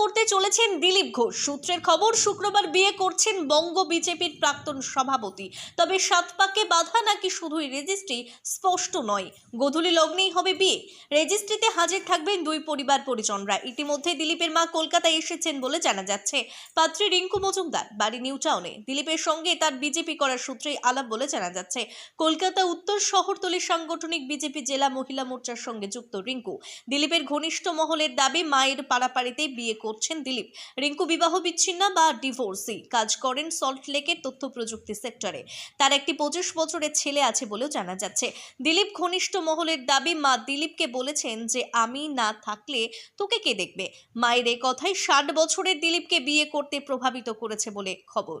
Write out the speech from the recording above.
করতে চলেছেন দিলীপ ঘোষ। সূত্রের খবর, শুক্রবার বিয়ে করছেন বঙ্গ বিজেপির প্রাক্তন সভাপতি। তবে সাত পাকে বাধা নাকি শুধুই রেজিস্ট্রি স্পষ্ট নয়। গোধূলি লগ্নেই হবে বিয়ে। রেজিস্ট্রিতে হাজির থাকবেন দুই পরিবার পরিজনরা। ইতিমধ্যে দিলীপের মা কলকাতায় এসেছেন বলে জানা যাচ্ছে। পাত্রী রিঙ্কু মজুমদার, বাড়ি নিউ টাউনে। দিলীপের সঙ্গে তার বিজেপি করার সূত্রেই আলাপ বলে জানা যাচ্ছে। কলকাতা, উত্তর শহরতলি সাংগঠনিক বিজেপি জেলা মহিলা মোর্চার সঙ্গে যুক্ত রিঙ্কু। দিলীপের ঘনিষ্ঠ মহলের দাবি, মায়ের পাড়াপাড়িতে বিয়ে করছেন দিলীপ। রিঙ্কু বিবাহ বিচ্ছিন্ন বা ডিভোর্সি। কাজ করেন সল্ট লেকের তথ্য প্রযুক্তি সেক্টরে। তার একটি পঁচিশ বছরের ছেলে আছে বলেও জানা যাচ্ছে। দিলীপ ঘনিষ্ঠ মহলের দাবি, মা দিলীপকে বলেছেন যে, আমি না থাকলে তোকে কে দেখবে? মায়ের এ কথাই ষাট বছরের দিলীপকে বিয়ে করতে প্রভাবিত করেছে বলে খবর।